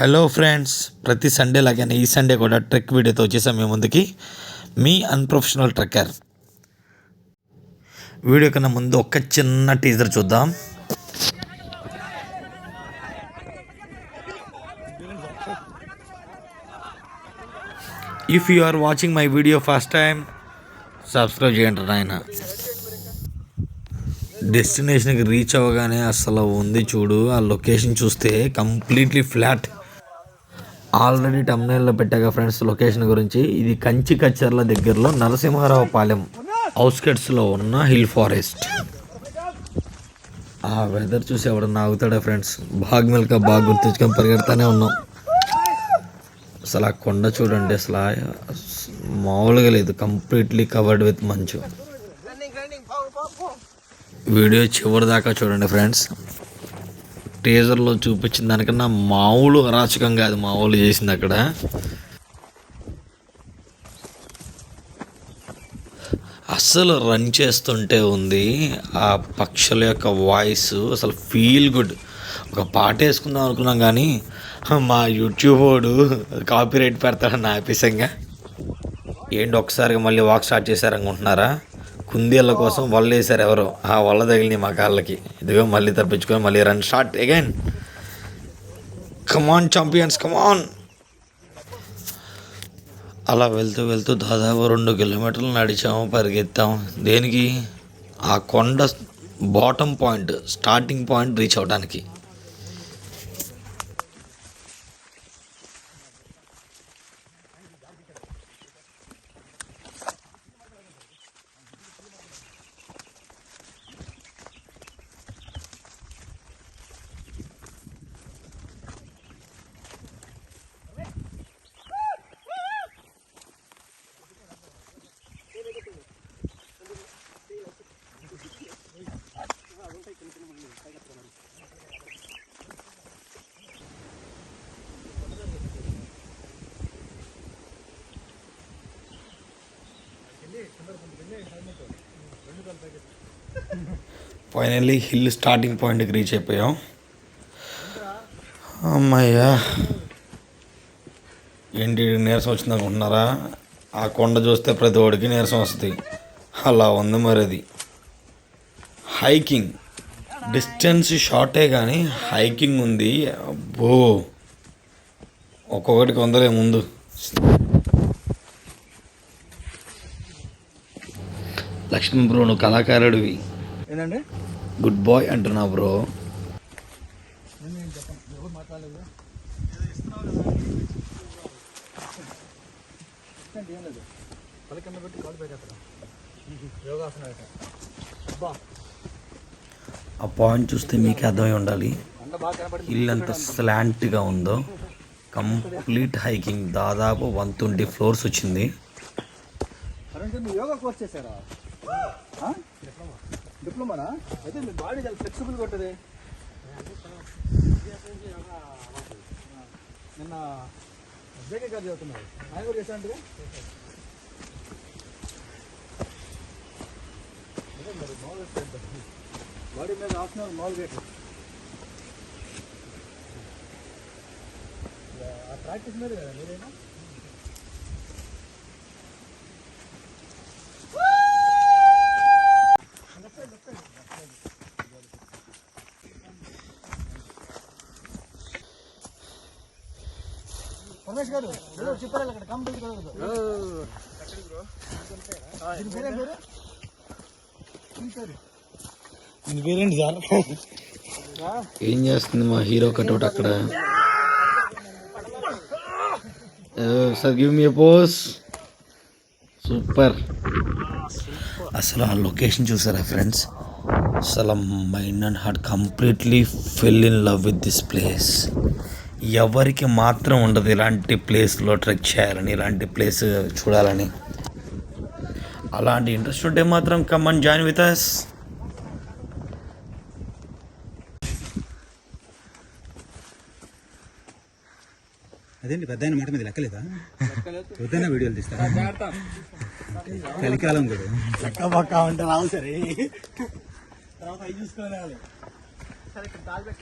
Hello friends ప్రతి Sunday లాగానే ఈ సండే కూడా ట్రెక్ వీడియోతో వచ్చేసాం మీ ముందుకి. మీ అన్ప్రొఫెషనల్ ట్రెక్కర్. వీడియో కన్నా ముందు ఒక చిన్న టీజర్ చూద్దాం. If you are watching my video first time subscribe చేయండి నాయన. డెస్టినేషన్కి రీచ్ అవ్వగానే అసలు ఉంది చూడు. ఆ లొకేషన్ చూస్తే కంప్లీట్లీ ఫ్లాట్ ఆల్రెడీ టమ్నైల్లో పెట్టాక ఫ్రెండ్స్ లొకేషన్ గురించి. ఇది కంచి కచ్చర్ల దగ్గరలో నరసింహారావు పాలెం అవుట్స్కట్స్లో ఉన్న హిల్ ఫారెస్ట్. ఆ వెదర్ చూసి ఎవడన్నా ఆగుతాడా ఫ్రెండ్స్? బాగ్ మెల్క బాగా గుర్తించుకొని పరిగెడతానే ఉన్నాం. అసలు ఆ కొండ చూడండి అసలు మామూలుగా లేదు. కంప్లీట్లీ కవర్డ్ విత్ మంచు. వీడియో చివరి దాకా చూడండి ఫ్రెండ్స్. టీజర్లో చూపించిన దానికన్నా మామూలు అరాచకం కాదు మామూలు చేసింది అక్కడ. అస్సలు రన్ చేస్తుంటే ఉంది. ఆ పక్షుల యొక్క వాయిస్ అసలు ఫీల్ గుడ్ ఒక పాట వేసుకుందాం అనుకున్నాం కానీ మా యూట్యూబ్ వాడు కాపీ రైట్ పెడతాడని ఆపేసంగా ఏంటి ఒకసారిగా మళ్ళీ వాక్ స్టార్ట్ చేశారనుకుంటున్నారా? కుందేళ్ళ కోసం వల్ల వేశారు ఎవరో. ఆ వల్ల తగిలింది మా కాళ్ళకి. ఇదిగో మళ్ళీ తప్పించుకొని మళ్ళీ run shot again come on champions come on అలా వెళ్తూ వెళ్తూ దాదాపు రెండు కిలోమీటర్లు నడిచాము పరిగెత్తాము. దేనికి? ఆ కొండ bottom point starting point reach అవడానికి. ఫైనల్లీ హిల్ స్టార్టింగ్ పాయింట్కి రీచ్ అయిపోయాం. అమ్మయ్యా. ఏంటి నీరసం వచ్చింది అనుకుంటున్నారా? ఆ కొండ చూస్తే ప్రతి ఒడికి నీరసం వస్తుంది. అలా ఉంది మరి అది హైకింగ్ డిస్టెన్స్ షార్టే కానీ హైకింగ్ ఉంది. అబ్బో. ఒక్కొక్కటి కొందరే ముందు. లక్ష్మణ్ బ్రో నువ్వు కళాకారుడివి. ఏంటండి? గుడ్ బాయ్ అంటున్నా బ్రో. ఆ పాయింట్ చూస్తే మీకు అర్థమై ఉండాలి. ఇల్లు ఎంత స్లాంట్గా ఉందో కంప్లీట్ హైకింగ్ దాదాపు వన్ ట్వంటీ ఫ్లోర్స్ వచ్చింది. యోగా కోర్స్ చేశారా? డిప్లొమానా అయితే మీ బాడీ చాలా ఫ్లెక్సిబుల్గా ఉంటుంది. నిన్న జేకే గారు చదువుతున్నారు. ఆయన కూడా చేశాను అదే మరి మామూలుగా బాడీ మీద హాఫ్ అన్ అవర్ మామూలుగా గేట్ ఆ ప్రాక్టీస్ మీద కదా మీరైనా రమేష్ గారు ఏదో చెప్పారు అక్కడ కంప్లీట్ కలగదు దీని పేరేం పేరు దీని పేరు దీని పేరేంటి సార్ ఏం చేస్తుంది మా హీరో కట్అవుట్ అక్కడ? Sir give me pose super. అసలు ఆ లొకేషన్ చూసారా ఫ్రెండ్స్ అసలు mind and heart completely fell in love with this place ఎవరికి మాత్రం ఉండదు ఇలాంటి ప్లేస్లో ట్రెక్ చేయాలని ఇలాంటి ప్లేస్ చూడాలని. అలాంటి ఇంట్రెస్ట్ ఉంటే మాత్రం కమ్మన్ జాయిన్ విత్ అస్ అదేంటి పెద్ద ఆయన మాట మీద లెక్కలేదా? వద్దన్న వీడియోలు తీస్తారా కలికాలం కూడా పక్క అంటే రావు సరే. తర్వాత అవి చూసుకోవాలి.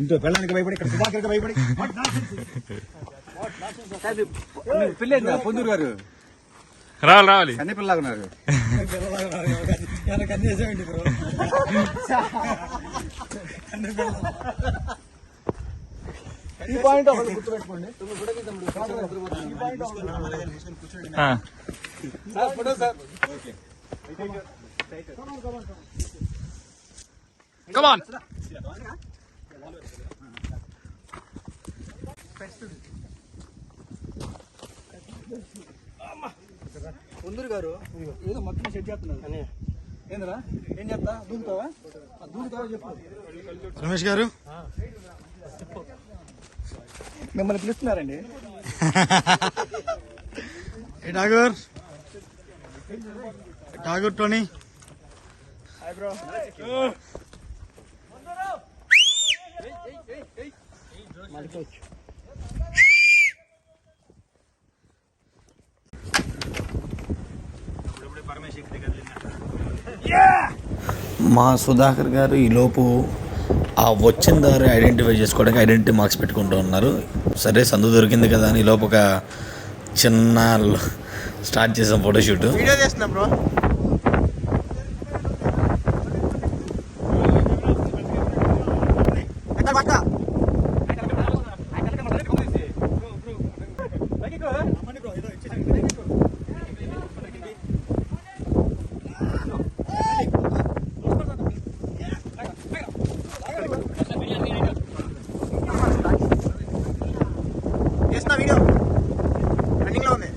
ఇంట్లో పెళ్ళానికి భయపడి ఇక్కడ సుధాకర్కి భయపడి. పిల్ల పొందూరు గారు? రావాలి రావాలి. కన్నీ పిల్లగా ఉన్నారు. ఈ పాయింట్ ఒకటి గుర్తుపెట్టుకోండి. ఈ పాయింట్ ఒకటి sir photo sir. Come on Ponduru garu. ఏదో మొత్తం సెట్ చేస్తున్నారు. ఏంద్రా? ఏం చెప్తా దూకుతావా? దూకుతావా చెప్పు. రమేష్ గారు? మిమ్మల్ని పిలుస్తున్నారండి. ఏ ఠాగూర్? ఠాగూర్ టోనీ? మా సుధాకర్ గారు ఈలోపు ఆ వచ్చిన దారి ఐడెంటిఫై చేసుకోవడానికి ఐడెంటిటీ మార్క్స్ పెట్టుకుంటూ ఉన్నారు. సరే సందు దొరికింది కదా అని ఈలోపు ఒక చిన్న స్టార్ట్ చేసాం ఫోటోషూట్ వీడియో చేస్తున్నా బ్రో చేస్తున్నా వీడియో రన్నింగ్లో ఉంది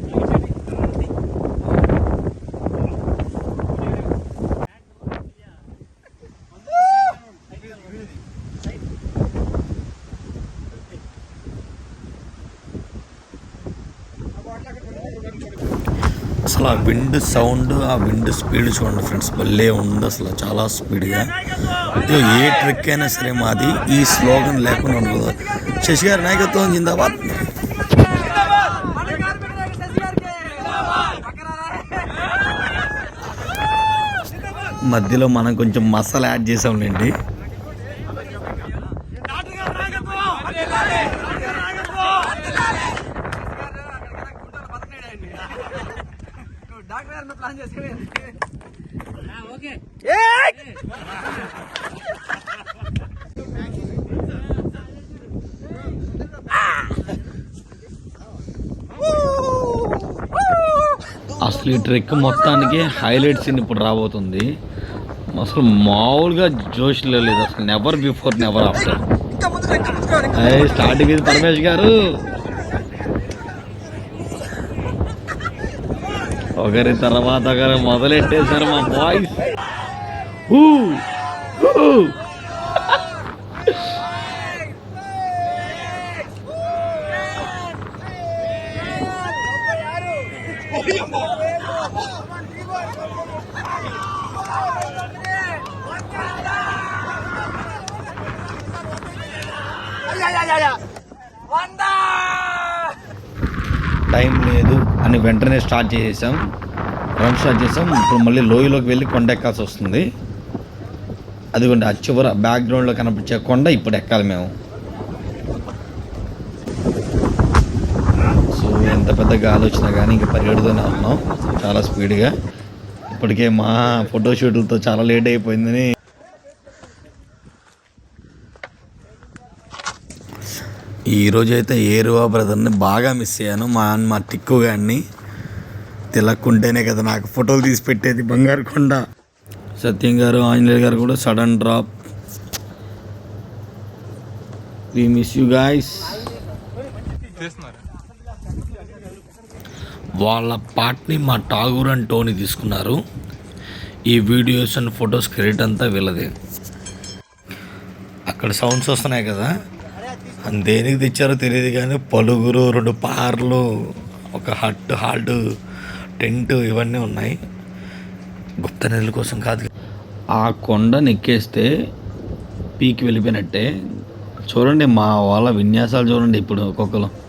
అసలు ఆ విండ్ సౌండ్ ఆ విండ్ స్పీడ్ చూడండి ఫ్రెండ్స్ భలే ఉంది అసలు చాలా స్పీడ్గా. ఏ ట్రిక్ అయినా సరే మాది ఈ స్లోగన్ లేకుండా ఉండదు. శశి గారి నాయకత్వం జిందాబాద్. మధ్యలో మనం కొంచెం మసాలా యాడ్ చేసాంలేండి. అసలు ఈ ట్రెక్ మొత్తానికి హైలైట్ సీన్ ఇప్పుడు రాబోతుంది. అసలు మామూలుగా జోష్ లేదు. అసలు never before never after starting ఇది పరమేష్ గారు. ఒకరి తర్వాత ఒకరు మొదలెట్టేశారు మా బాయ్స్ టైం లేదు అని వెంటనే స్టార్ట్ చేసేసాం. రన్ స్టార్ట్ చేసాం. ఇప్పుడు మళ్ళీ లోయలోకి వెళ్ళి కొండ ఎక్కాల్సి వస్తుంది. అదిగోండి ఆ చివర బ్యాక్గ్రౌండ్లో కనిపించే కొండ ఇప్పుడు ఎక్కాలి మేము. సో ఎంత పెద్ద గాలి వచ్చినా కానీ ఇంకా పరిగెడుతూనే ఉన్నాం. చాలా స్పీడ్గా ఇప్పటికే మా ఫోటోషూట్లతో చాలా లేట్ అయిపోయిందని ఈరోజు అయితే ఏరువా బ్రదర్ని బాగా మిస్ అయ్యాను. మా మా టిక్కు గారిని తిలక్కుంటేనే కదా నాకు ఫోటోలు తీసి పెట్టేది బంగారు కొండ. సత్యం గారు ఆంజనేయ గారు కూడా sudden drop. We miss you guys వాళ్ళ పార్ట్ని మా టాగూర్ అండ్ టోనీ తీసుకున్నారు. ఈ వీడియోస్ అండ్ ఫొటోస్ క్రెడిట్ అంతా వీళ్ళదే. అక్కడ సౌండ్స్ వస్తున్నాయి కదా. దేనికి తెచ్చారో తెలియదు కానీ పలుగురు రెండు పార్లు ఒక హట్ హాల్ట్ టెంట్ ఇవన్నీ ఉన్నాయి. గుప్త నిధుల కోసం కాదు. ఆ కొండ నెక్కేస్తే పీకి వెళ్ళిపోయినట్టే. చూడండి మా వాళ్ళ విన్యాసాలు చూడండి ఇప్పుడు ఒక్కొక్కరు.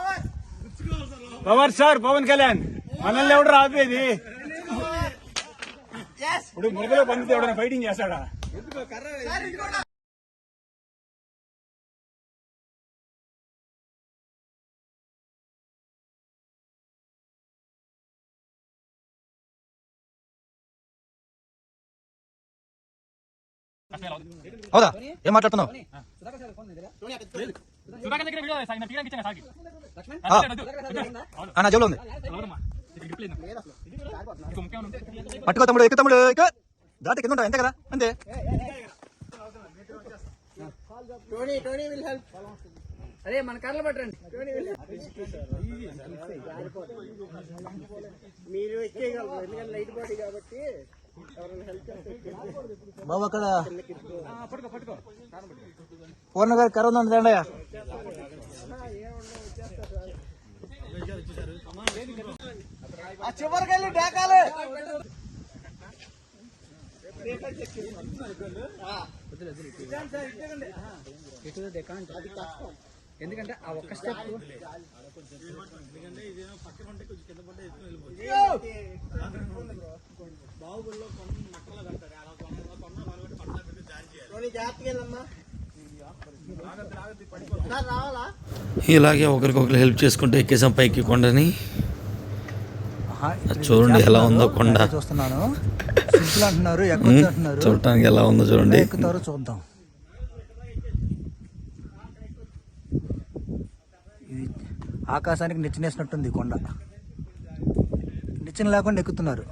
Power sir Pawan Kalyan. మనల్ని ఎవడు ఆపేది ఇప్పుడు మురగలో పండితే ఎవడైనా ఫైటింగ్ చేస్తాడా? అవుదా? ఏం మాట్లాడుతున్నావు? సుధాకర్ దగ్గర వీడియో సార్ తీయడానికి ఇచ్చాను నా జోలో ఉంది. పట్టుకో తమ్ముడు ఎక్కు తమ్ముడు ఎక్కు. దాటి కింద ఉంటావు అంతే కదా? అంతే. అదే మన కర్రలు పట్టండి మీరు ఎక్కేయగలరు. ఎందుకంటే లైట్ బాడీ కాబట్టి బాబు అక్కడ పూర్ణ గారి కర్ర ఉందండి దండయ్య చివరికి డేకాలే. ఎందుకంటే ఆ ఒక్క స్టెప్ ఇలాగే ఒకరికొకరు హెల్ప్ చేసుకుంటూ ఎక్కేసాం పైకి కొండని. చూడండి ఎలా ఉందో కొండ. చూస్తున్నాను. సింపుల్ అంటున్నారు అంటున్నారు చూడటానికి ఎలా ఉందో చూడండి. ఎక్కుతారో చూద్దాం. ఇది ఆకాశానికి నిచ్చినేసినట్టుంది కొండ. నిచ్చెన లేకుండా ఎక్కుతున్నారు.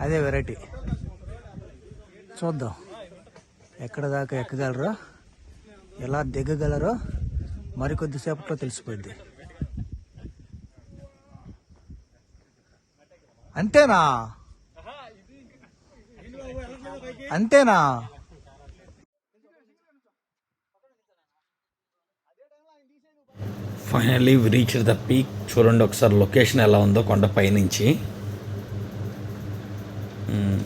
అదే వెరైటీ. చూద్దాం. ఎక్కడ దాకా ఎక్కగలరో ఎలా దిగగలరో మరికొద్దిసేపట్లో తెలిసిపోద్ది అంతేనా? అంతేనా? ఫైనల్లీ రీచ్ ద పీక్ చూడండి ఒకసారి లొకేషన్ ఎలా ఉందో కొండ పైనుంచి. Hmm మ్మ్.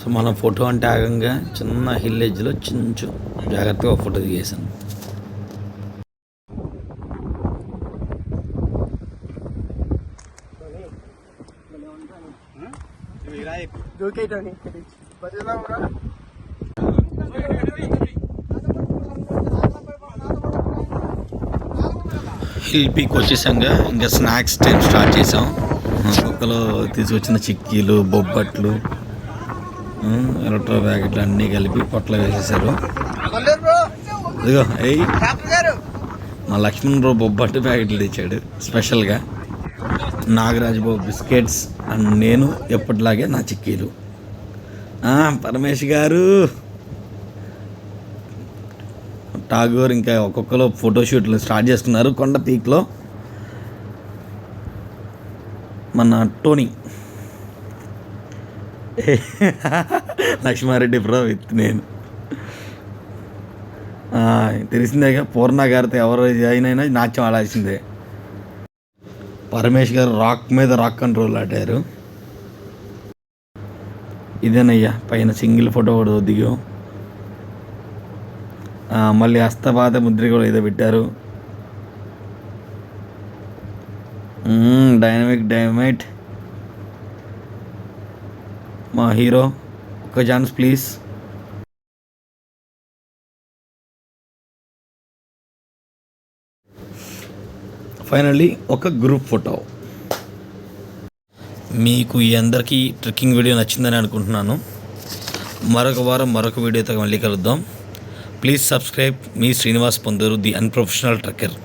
సో మనం ఫోటో అంటే ఆగంగా చిన్న హిల్లేజ్లో చించు. జాగ్రత్తగా ఒక ఫోటో దిగేసాను హిల్ పీక్ వచ్చేసాంగా ఇంకా స్నాక్స్ టైం స్టార్ట్ చేసాం కుక్కలో తీసుకొచ్చిన చిక్కీలు బొబ్బట్లు ఎలక్ట్రో ప్యాకెట్లు అన్నీ కలిపి పొట్టలో వేసేసారు ఇదిగో మా లక్ష్మణ్ రావు బొబ్బట్టు ప్యాకెట్లు తెచ్చాడు స్పెషల్గా. నాగరాజు బాబు బిస్కెట్స్ అండ్ నేను ఎప్పటిలాగే నా చిక్కీలు. పరమేష్ గారు. ఠాగూర్ ఇంకా ఒక్కొక్కరు ఫోటోషూట్లు స్టార్ట్ చేస్తున్నారు కొండ పీక్లో. మన టోనీ. లక్ష్మారెడ్డి ప్రో విత్ నేను తెలిసిందే తెలిసిందేగా పూర్ణ గారితో ఎవరు జాయిన్ అయినా నాట్యం ఆడాల్సిందే. పరమేష్ గారు రాక్ మీద రాక్ కంట్రోల్ ఆడారు. ఇదేనయ్యా పైన సింగిల్ ఫోటో కూడా దిగు. మళ్ళీ హస్తపాత ముద్ర కూడా ఏదో పెట్టారు. Dynamic dynamite. మా హీరో. ఒక ఛాన్స్ ప్లీజ్. ఫైనల్లీ ఒక గ్రూప్ ఫోటో. మీకు ఈ అందరికీ ట్రెక్కింగ్ వీడియో నచ్చిందని అనుకుంటున్నాను. మరొక వారం మరొక వీడియోతో మళ్ళీ కలుద్దాం. Please subscribe me Srinivas Ponduru the unprofessional trekker.